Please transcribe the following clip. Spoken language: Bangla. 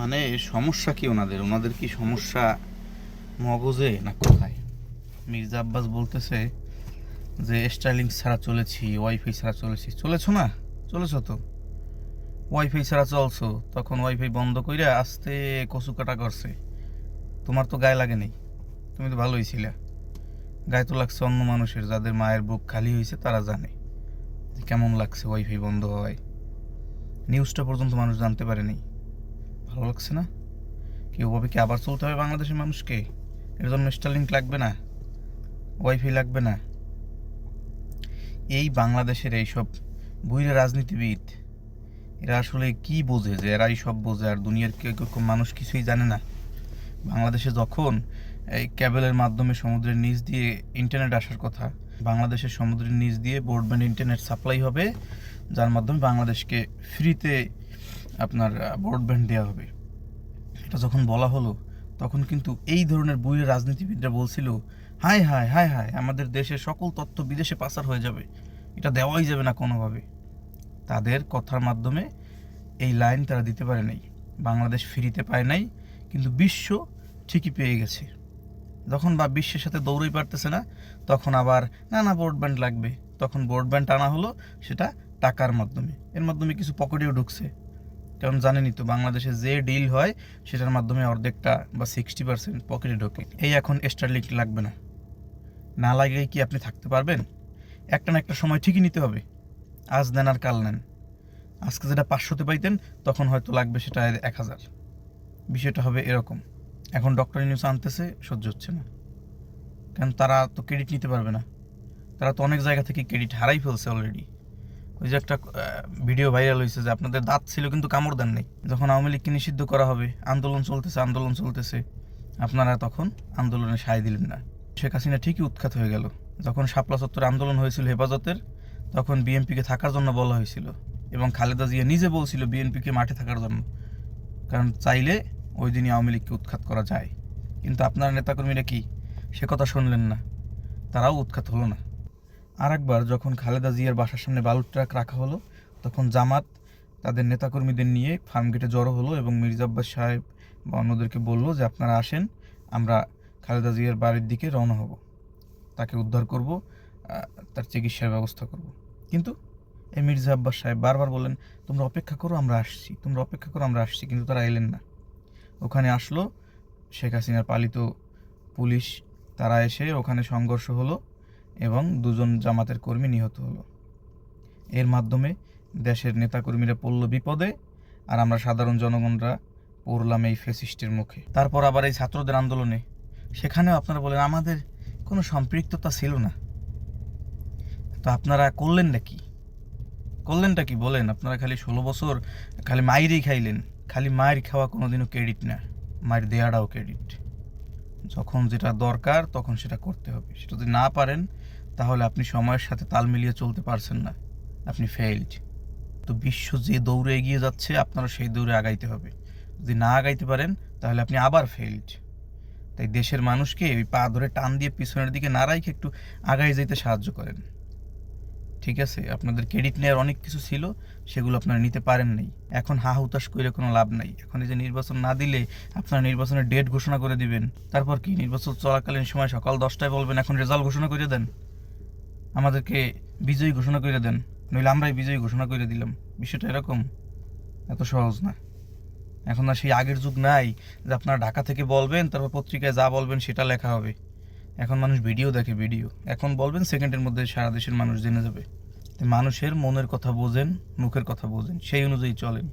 মানে সমস্যা কি ওনাদের? ওনাদের কি সমস্যা মগজে না কোথায়? মির্জা আব্বাস বলতেছে যে স্টাইলিং ছাড়া চলেছি ওয়াইফাই ছাড়া চলেছি। চলেছো না? চলেছো তো। ওয়াইফাই ছাড়া চলছো। তখন ওয়াইফাই বন্ধ কইরা আস্তে কচু কাটা করছে। তোমার তো গায়ে লাগে নেই। তুমি তো ভালোই ছিলা। গায়ে তো লাগছে অন্য মানুষের। যাদের মায়ের বুক খালি হয়েছে তারা জানে কেমন লাগছে ওয়াইফাই বন্ধ হওয়ায়। নিউজটা পর্যন্ত মানুষ জানতে পারেনি ভালো লাগছে না? কি ওভাবে কি আবার চলতে হবে বাংলাদেশের মানুষকে? এর জন্য স্টারলিংক লাগবে না? ওয়াইফাই লাগবে না? এই বাংলাদেশের এইসব বইরে রাজনীতিবিদ, এরা আসলে কি বোঝে যে এরাই সব বোঝে আর দুনিয়ার কেউ কেউ মানুষ কিছুই জানে না? বাংলাদেশে যখন এই ক্যাবেলের মাধ্যমে সমুদ্রের নিচ দিয়ে ইন্টারনেট আসার কথা, বাংলাদেশের সমুদ্রের নিচ দিয়ে ব্রডব্যান্ড ইন্টারনেট সাপ্লাই হবে, যার মাধ্যমে বাংলাদেশকে ফ্রিতে আপনার ব্রডব্যান্ড দেওয়া হবে। এটা যখন বলা হলো, তখন কিন্তু এই ধরনের বইয়ের রাজনীতিবিদরা বলছিল হায় হায় হায় হায় আমাদের দেশের সকল তথ্য বিদেশে পাচার হয়ে যাবে। এটা দেওয়াই যাবে না কোনোভাবে। তাদের কথার মাধ্যমে এই লাইন তারা দিতে পারে নাই। বাংলাদেশ ফ্রিতে পায় নাই, কিন্তু বিশ্ব ঠিকই পেয়ে গেছে। যখন বা বিশ্বের সাথে দৌড়ই পারতেছে না, তখন আবার না না ব্রডব্যান্ড লাগবে। তখন ব্রডব্যান্ড আনা হলো সেটা টাকার মাধ্যমে। এর মাধ্যমে কিছু পকেটেও ঢুকছে। কারণ জানেনই তো বাংলাদেশে যে ডিল হয়, সেটার মাধ্যমে অর্ধেকটা বা সিক্সটি পার্সেন্ট পকেটে ঢোকে। এই এখন স্টারলিংক লাগবে না। না লাগলে কি আপনি থাকতে পারবেন? একটা না একটা সময় ঠিকই নিতে হবে। আজ নেন আর কাল নেন। আজকে যেটা পাঁচশোতে পাইতেন, তখন হয়তো লাগবে সেটা এক হাজার। বিষয়টা হবে এরকম। এখন ডক্টর নিউজ আনতেছে, সহ্য হচ্ছে না। কারণ তারা তো ক্রেডিট নিতে পারবে না। তারা তো অনেক জায়গা থেকে ক্রেডিট হারাই ফেলছে অলরেডি ওই যে একটা ভিডিও ভাইরাল হয়েছে যে আপনাদের দাঁত ছিল কিন্তু কামড় দেন নেই। যখন আওয়ামী লীগকে নিষিদ্ধ করা হবে, আন্দোলন চলতেছে আন্দোলন চলতেছে, আপনারা তখন আন্দোলনে সায় দিলেন না। শেখ হাসিনা ঠিকই উৎখাত হয়ে গেল। যখন শাপলা চত্বরে আন্দোলন হয়েছিল হেফাজতের, তখন বিএনপিকে থাকার জন্য বলা হয়েছিল এবং খালেদা জিয়া নিজে বলছিল বিএনপিকে মাঠে থাকার জন্য, কারণ চাইলে ওই দিনই আওয়ামী লীগকে উৎখাত করা যায়। কিন্তু আপনার নেতাকর্মীরা কি? সে কথা শুনলেন না। তারাও উৎখাত হলো না। আর একবার যখন খালেদা জিয়ার বাসার সামনে বালুর ট্রাক রাখা হলো, তখন জামাত তাদের নেতাকর্মীদের নিয়ে ফার্ম গেটে জড়ো হলো এবং মির্জা আব্বাস সাহেব বা অন্যদেরকে বলল যে, আপনারা আসেন, আমরা খালেদা জিয়ার বাড়ির দিকে রওনা হব। তাকে উদ্ধার করব তার চিকিৎসার ব্যবস্থা করব। কিন্তু এই মির্জা আব্বাস সাহেব বারবার বললেন, তোমরা অপেক্ষা করো, আমরা আসছি, তোমরা অপেক্ষা করো, আমরা আসছি। কিন্তু তারা এলেন না। ওখানে আসলো শেখ হাসিনার পালিত পুলিশ, তারা এসে ওখানে সংঘর্ষ হলো। এবং দুজন জামাতের কর্মী নিহত হলো। এর মাধ্যমে দেশের নেতাকর্মীরা পড়ল বিপদে আর আমরা সাধারণ জনগণরা পড়লাম এই ফেসিস্টের মুখে। তারপর আবার এই ছাত্রদের আন্দোলনে। সেখানেও আপনারা বলেন, আমাদের কোনো সম্পৃক্ততা ছিল না। তো আপনারা করলেন নাকি করলেনটা কি বলেন? আপনারা খালি ষোলো বছর খালি মায়েরই খাইলেন। খালি মায়ের খাওয়া কোনোদিনও ক্রেডিট না। মায়ের দেয়াটাও ক্রেডিট যখন যেটা দরকার তখন সেটা করতে হবে। সেটা যদি না পারেন, তাহলে আপনি সময়ের সাথে তাল মিলিয়ে চলতে পারছেন না। আপনি ফেইলড তো বিশ্ব যে দৌড়ে এগিয়ে যাচ্ছে আপনারা সেই দৌড়ে আগাইতে হবে। যদি না আগাইতে পারেন, তাহলে আপনি আবার ফেইলড তাই দেশের মানুষকে ওই পা ধরে টান দিয়ে পিছনের দিকে না রাখে একটু আগায় যেতে সাহায্য করেন। ঠিক আছে, আপনাদের ক্রেডিট নেওয়ার অনেক কিছু ছিল, সেগুলো আপনারা নিতে পারেন নাই। এখন হা হুতাশ করে কোনো লাভ নাই। এখন এই যে নির্বাচন না দিলে আপনারা নির্বাচনের ডেট ঘোষণা করে দিবেন। তারপর কি, নির্বাচন চলাকালীন সময় সকাল দশটায় বলবেন, এখন রেজাল্ট ঘোষণা করে দেন। আমাদেরকে বিজয়ী ঘোষণা করে দেন। নইলে আমরাই বিজয়ী ঘোষণা করে দিলাম। বিষয়টা এরকম। এত সহজ না। এখন আর সেই আগের যুগ নাই যে আপনারা ঢাকা থেকে বলবেন, তারপর পত্রিকায় যা বলবেন সেটা লেখা হবে। এখন মানুষ ভিডিও দেখে ভিডিও। এখন বলবেন সেকেন্ডের মধ্যে সারা দেশের মানুষ জেনে যাবে। মানুষের মনের কথা বোঝেন, মুখের কথা বোঝেন, সেই অনুযায়ী চলেন।